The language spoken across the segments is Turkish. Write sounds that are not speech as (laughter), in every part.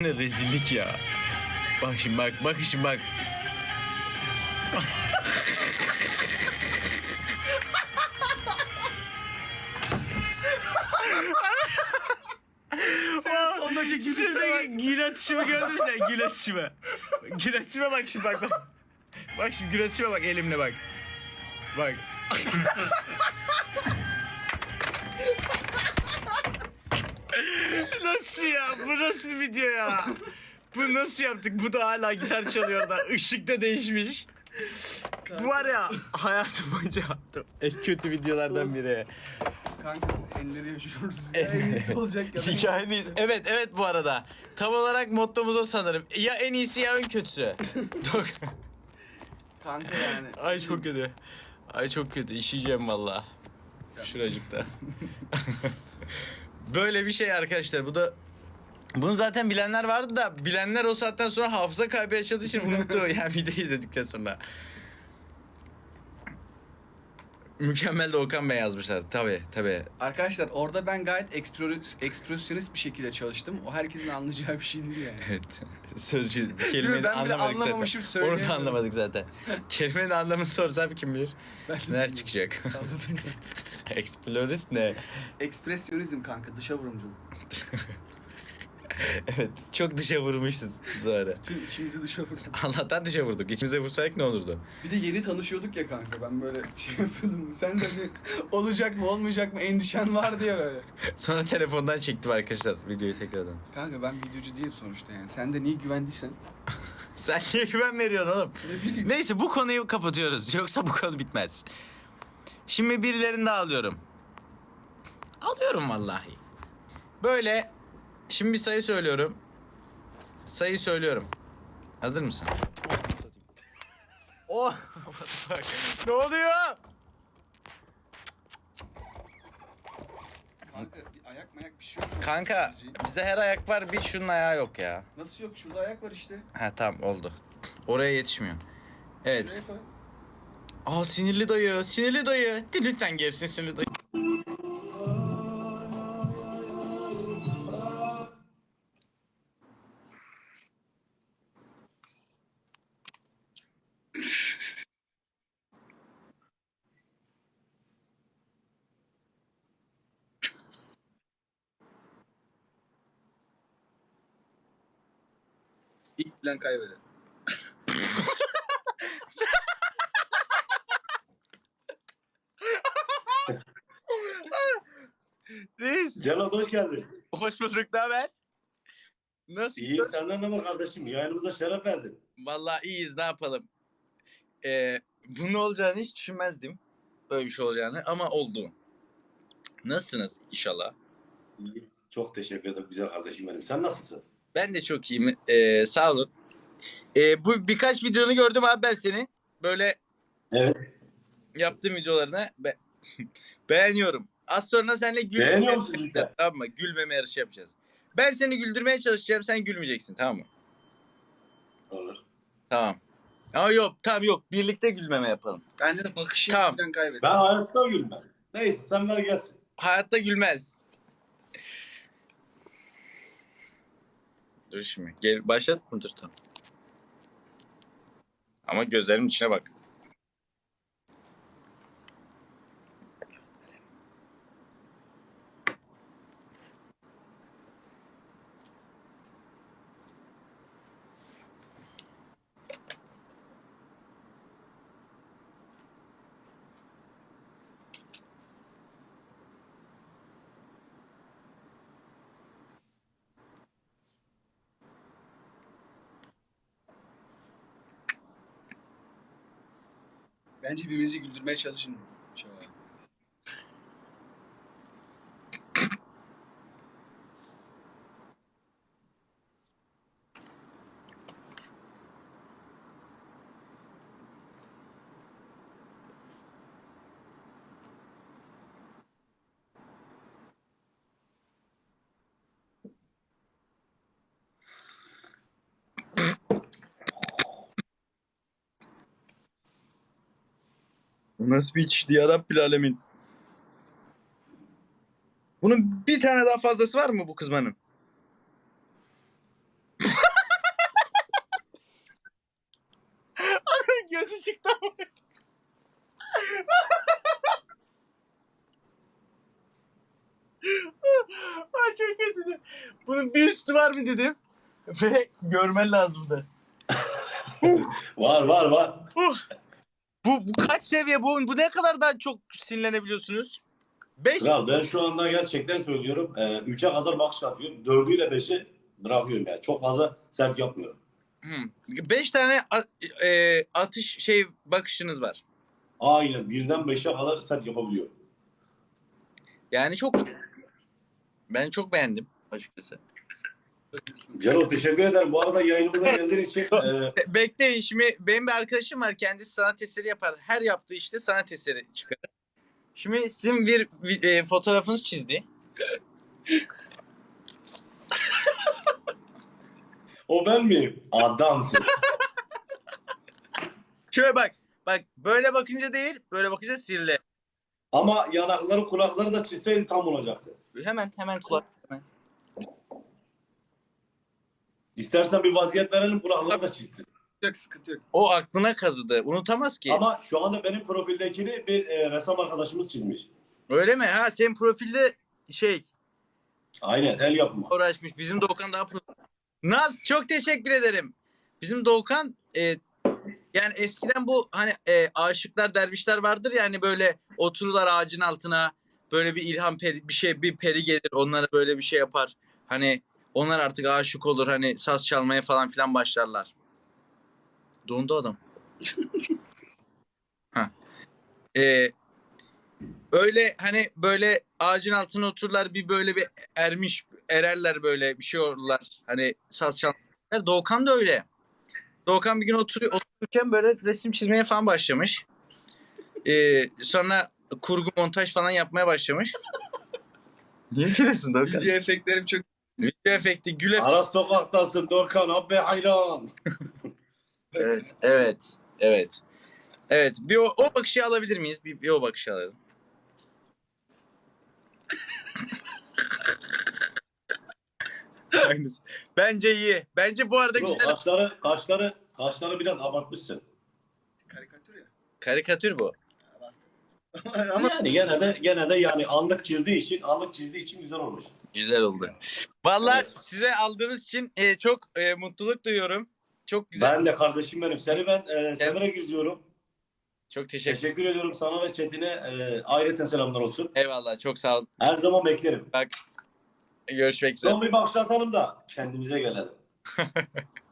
Ne rezillik ya. Bak şimdi bak bak şimdi bak. Senin sondaki gülüşe bak. Şuradaki gül atışımı gördün mü sen? Gül atışımı. Gül atışıma bak şimdi bak bak. Bak şimdi gül atışıma bak elimle bak. Bak. Bu nasıl bir video ya? (laughs) Bu nasıl yaptık? Bu da hala gitar çalıyor da. Işık da değişmiş. Bu var ya hayatım boyunca yaptım. En kötü videolardan biri. Kanka biz enleri yaşıyoruz. Ya en iyisi olacak ya. iyisi. Evet evet bu arada. Tam olarak mottomuz o sanırım. Ya en iyisi ya en kötüsü. (laughs) Çok- Kanka yani. Ay çok kötü. Ay çok kötü. İşeyeceğim valla. Şuracıkta. (laughs) Böyle bir şey arkadaşlar. Bu da bunu zaten bilenler vardı da bilenler o saatten sonra hafıza kaybı yaşadığı için unuttu (laughs) yani videoyu izledikten sonra. Mükemmel de Okan Bey yazmışlar. Tabi tabi. Arkadaşlar orada ben gayet ekspres- ekspresyonist bir şekilde çalıştım. O herkesin anlayacağı bir şey değil yani. (laughs) Evet. Sözcü Ben kelimenin bile anlamadık anlamamışım, zaten. Onu da söyleyemiyorum. anlamadık zaten. Kelimenin anlamını sorsam kim bilir? Ben de Neler bilmiyorum. çıkacak? (laughs) Salladım zaten. Explorist ne? Ekspresyonizm kanka dışa vurumculuk. (laughs) evet. Çok dışa vurmuşuz bu ara. Tüm içimizi dışa vurduk. (laughs) Allah'tan dışa vurduk. İçimize vursaydık ne olurdu? Bir de yeni tanışıyorduk ya kanka ben böyle şey yapıyordum. Sen de olacak mı olmayacak mı endişen var diye böyle. (laughs) Sonra telefondan çektim arkadaşlar videoyu tekrardan. Kanka ben videocu değilim sonuçta yani. Sen de niye güvendiysen. Sen niye güven veriyorsun oğlum? Ne bileyim. Neyse bu konuyu kapatıyoruz. Yoksa bu konu bitmez. Şimdi birilerini daha alıyorum. Alıyorum vallahi. Böyle şimdi bir sayı söylüyorum. Sayı söylüyorum. Hazır mısın? Oh! (laughs) ne oluyor? Kanka bir ayak mayak bir şey yok. mu? Kanka bizde her ayak var bir şunun ayağı yok ya. Nasıl yok? Şurada ayak var işte. Ha tamam oldu. Oraya yetişmiyor. Evet. Şuraya koy. Aa sinirli dayı, sinirli dayı. Lütfen gelsin sinirli dayı. Plan kaybeder. Reis. Celal hoş geldin. Hoş bulduk ne haber? Nasıl? İyiyim senden ne var kardeşim? Yayınımıza şeref verdin. Vallahi iyiyiz ne yapalım. Ee, bunun olacağını hiç düşünmezdim. Böyle bir şey olacağını ama oldu. Nasılsınız inşallah? İyi. Çok teşekkür ederim güzel kardeşim benim. Sen nasılsın? Ben de çok iyiyim. Ee, sağ olun. Ee, bu birkaç videonu gördüm abi ben seni. Böyle Evet. yaptığım videolarını be- (laughs) beğeniyorum. Az sonra seninle gülmeme yarışı? Tamam mı? Gülmeme yarışı yapacağız. Ben seni güldürmeye çalışacağım. Sen gülmeyeceksin tamam mı? Olur. Tamam. Ama yok tamam yok. Birlikte gülmeme yapalım. Bence de bakışı Tamam. kaybeder. Ben hayatta gülmem. Neyse sen ver gelsin. Hayatta gülmez. Dur şimdi. Gel başlat mı? Dur tamam. Ama gözlerimin içine bak. Bence birbirinizi güldürmeye çalışın. Şöyle. Bu nasıl bir içişti ya Rabbil Alemin. Bunun bir tane daha fazlası var mı bu kızmanın? Adamın gözü çıktı ama. Ay çok kötü. Bunun bir üstü var mı dedim. Ve görmen lazımdı. Var var var. Uh. Bu, bu kaç seviye bu? Bu ne kadar daha çok sinirlenebiliyorsunuz? 5 Kral ben şu anda gerçekten söylüyorum. 3'e kadar bakış atıyorum. 4'üyle 5'i bırakıyorum yani. Çok fazla sert yapmıyorum. 5 tane a- e, atış şey bakışınız var. Aynen birden 5'e kadar sert yapabiliyorum. Yani çok ben çok beğendim açıkçası. Cero teşekkür ederim. Bu arada yayınımıza geldiğin için (laughs) e, Be- bekleyin şimdi benim bir arkadaşım var kendisi sanat eseri yapar. Her yaptığı işte sanat eseri çıkarır. Şimdi sizin bir e, fotoğrafınız çizdi. o ben miyim? Adamsın. (laughs) Şöyle bak. Bak böyle bakınca değil böyle bakınca sirli. Ama yanakları kulakları da çizseydin tam olacaktı. Hemen hemen kulak. Hemen. İstersen bir vaziyet verelim kulakları da çizsin. Yok sıkıntı yok. O aklına kazıdı. Unutamaz ki. Ama şu anda benim profildekini bir e, ressam arkadaşımız çizmiş. Öyle mi? Ha senin profilde şey Aynen el yapımı. uğraşmış. Bizim Doğukan daha pro. Naz çok teşekkür ederim. Bizim Doğukan e, yani eskiden bu hani e, aşıklar dervişler vardır ya hani böyle otururlar ağacın altına böyle bir ilham peri, bir şey bir peri gelir onlara böyle bir şey yapar. Hani onlar artık aşık olur hani saz çalmaya falan filan başlarlar. Dondu adam. (laughs) ha. E, öyle hani böyle ağacın altına otururlar bir böyle bir ermiş ererler böyle bir şey olurlar. Hani saz çalarlar. Doğukan da öyle. Doğukan bir gün oturuyor, otururken böyle resim çizmeye falan başlamış. Ee, sonra kurgu montaj falan yapmaya başlamış. Niye gülüyorsun Doğukan? Video efektlerim çok Video efekti, gül efekti. Aras sokaktasın Dorkan abi hayran. (laughs) Evet, evet, evet. Evet, bir o, o bakışı alabilir miyiz? Bir, bir o bakışı alalım. (laughs) Aynısı. Bence iyi. Bence bu arada Bro, güzel. kaşları, kaşları, kaşları biraz abartmışsın. karikatür ya. Karikatür bu. Abartı. (laughs) Ama yani gene de gene de yani anlık çizdiği için anlık çizdiği için güzel olmuş. Güzel oldu. Vallahi Evet. size aldığınız için e, çok e, mutluluk duyuyorum. Çok güzel. Ben de kardeşim benim. Seni ben e, severek izliyorum. Çok teşekkür Teşekkür ediyorum sana ve chatine. E, ayrıca selamlar olsun. Eyvallah. Çok sağ olun. Her zaman beklerim. Görüşmek üzere. Son bir bakış atalım da kendimize gelelim. (laughs)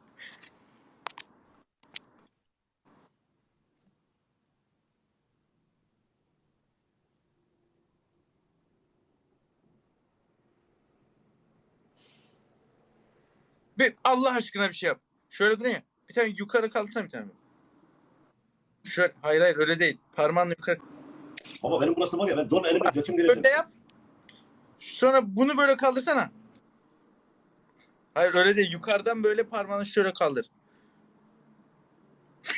Bir Allah aşkına bir şey yap. Şöyle ne? Bir tane yukarı kaldırsana bir tane. Şöyle hayır hayır öyle değil. Parmağınla yukarı. Baba benim burası var ya ben zor elimle götüm girecek. Öyle yap. Sonra bunu böyle kaldırsana. Hayır öyle değil. Yukarıdan böyle parmağını şöyle kaldır. (laughs)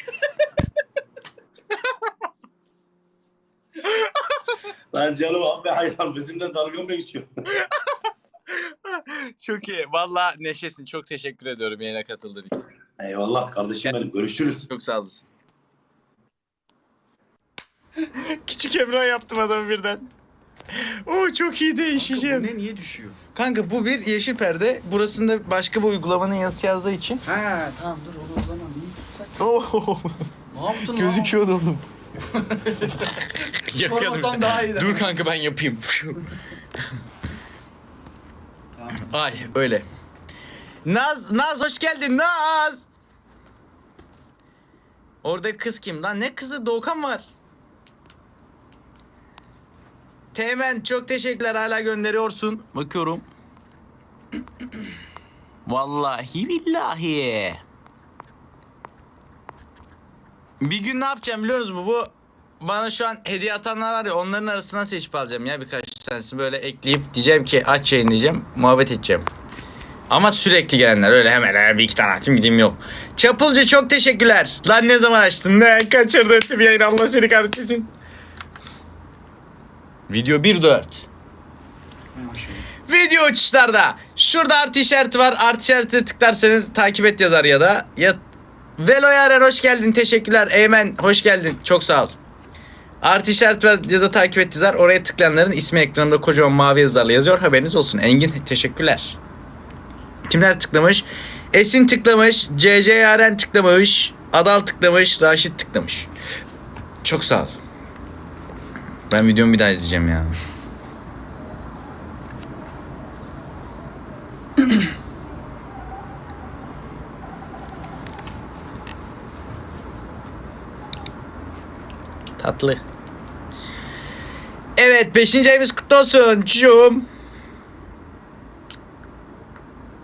Lan canım abi hayran bizimle dalga mı geçiyor? (laughs) Çok iyi. Vallahi Neşesin. Çok teşekkür ediyorum yayına katıldığın için. Eyvallah kardeşim benim görüşürüz. Çok sağ olasın. (laughs) Küçük Emrah yaptım adamı birden. Oo çok iyi Kanka değişeceğim. bu ne niye düşüyor? Kanka bu bir yeşil perde. Burasında başka bir uygulamanın yazısı yazdığı için. Ha tamam dur onu o zaman iyi tutsak. Oo Ne yaptın lan? gözüküyordu oğlum. (laughs) Sormasan daha iyi. Dur kanka ben yapayım. Ay öyle. Naz, Naz hoş geldin Naz. Orada kız kim lan? Ne kızı? Doğukan var. Teğmen çok teşekkürler hala gönderiyorsun. Bakıyorum. (clears throat) Vallahi billahi. Bir gün ne yapacağım biliyor musunuz? Bu bana şu an hediye atanlar var onların arasından seçip alacağım ya birkaç tanesini böyle ekleyip diyeceğim ki aç yayın diyeceğim muhabbet edeceğim. Ama sürekli gelenler öyle hemen "Ha, bir iki tane atayım gideyim yok. Çapulcu çok teşekkürler. Lan ne zaman açtın? Ne kaçırdı ettim yayın Allah seni kahretmesin. Video 1.4. Ha, şöyle. Video uçuşlarda. Şurada artı işareti var. Artı işaretine tıklarsanız takip et yazar ya da ya Velo Yaren hoş geldin. Teşekkürler. Eymen hoş geldin. Çok sağ ol. Artı işaret var ya da takip et yazar. Oraya tıklayanların ismi ekranında kocaman mavi yazılarla yazıyor. Haberiniz olsun. Engin teşekkürler. Kimler tıklamış? Esin tıklamış. CC Yaren tıklamış. Adal tıklamış. Raşit tıklamış. Çok sağ ol. Ben videomu bir daha izleyeceğim ya. Tatlı. Evet 5. ayımız kutlu olsun. Çocuğum.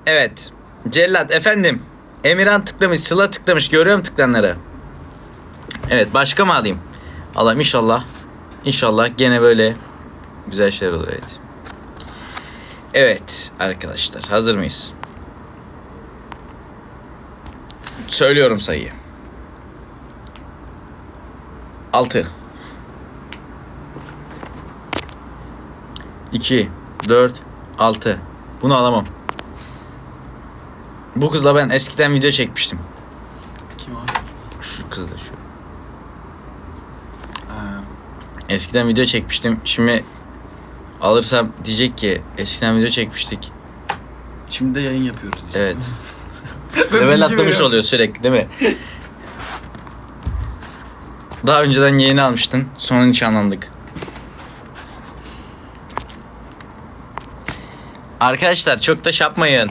Evet. Cellat efendim. Emirhan tıklamış, Sıla tıklamış. Görüyorum tıklanları. Evet başka mı alayım? Allah'ım inşallah. İnşallah gene böyle güzel şeyler olur evet. Evet arkadaşlar hazır mıyız? Söylüyorum sayıyı. 6 2 4 6 Bunu alamam. Bu kızla ben eskiden video çekmiştim. Kim o? Şu kızla şu. Ha. Eskiden video çekmiştim. Şimdi alırsam diyecek ki eskiden video çekmiştik. Şimdi de yayın yapıyoruz. Evet. (laughs) Ben Level atlamış oluyor sürekli değil mi? (laughs) Daha önceden yayını almıştın. Sonra nişanlandık. Arkadaşlar çok da yapmayın.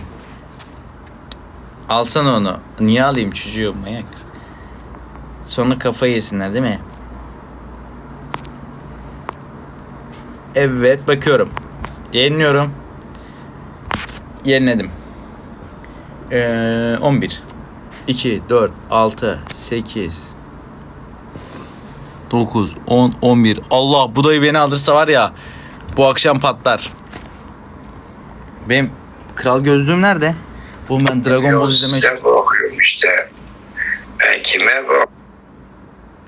Alsana onu. Niye alayım çocuğu manyak? Sonra kafayı yesinler değil mi? Evet bakıyorum. Yeniliyorum. Yeniledim. Ee, 11 2 4 6 8 9 10 11 Allah bu dayı beni alırsa var ya bu akşam patlar. Benim kral gözlüğüm nerede? Oğlum ben Dragon Ball izlemeye bakıyorum işte. Ben kime bak?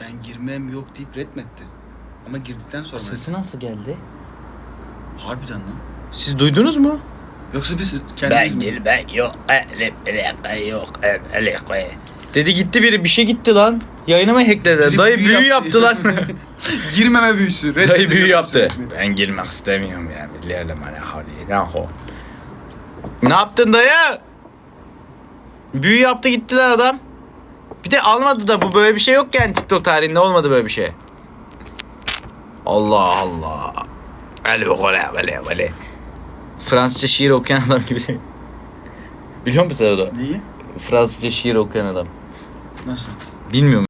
Ben girmem yok deyip reddetti. Ama girdikten sonra Sesi nasıl geldi? harbiden lan. Siz duydunuz mu? Yoksa biz kendimiz mi? girme yok yok Dedi gitti biri bir şey gitti lan. Yayınıma hackledi. Biri Dayı büyü büyü yaptı. yaptı lan. (laughs) Girmeme büyüsü. Dayı reddediyorsun büyü yaptı. sürekli. Ben girmek istemiyorum ya. Hani hali. Ne o? Ne yaptın dayı? Büyü yaptı gitti lan adam. Bir de almadı da bu böyle bir şey yok yani TikTok tarihinde olmadı böyle bir şey. Allah Allah. Ali vole vole vole. Fransızca şiir okuyan adam gibi. Biliyor musun sen onu? Neyi? Fransızca şiir okuyan adam. Nasıl? Bilmiyorum.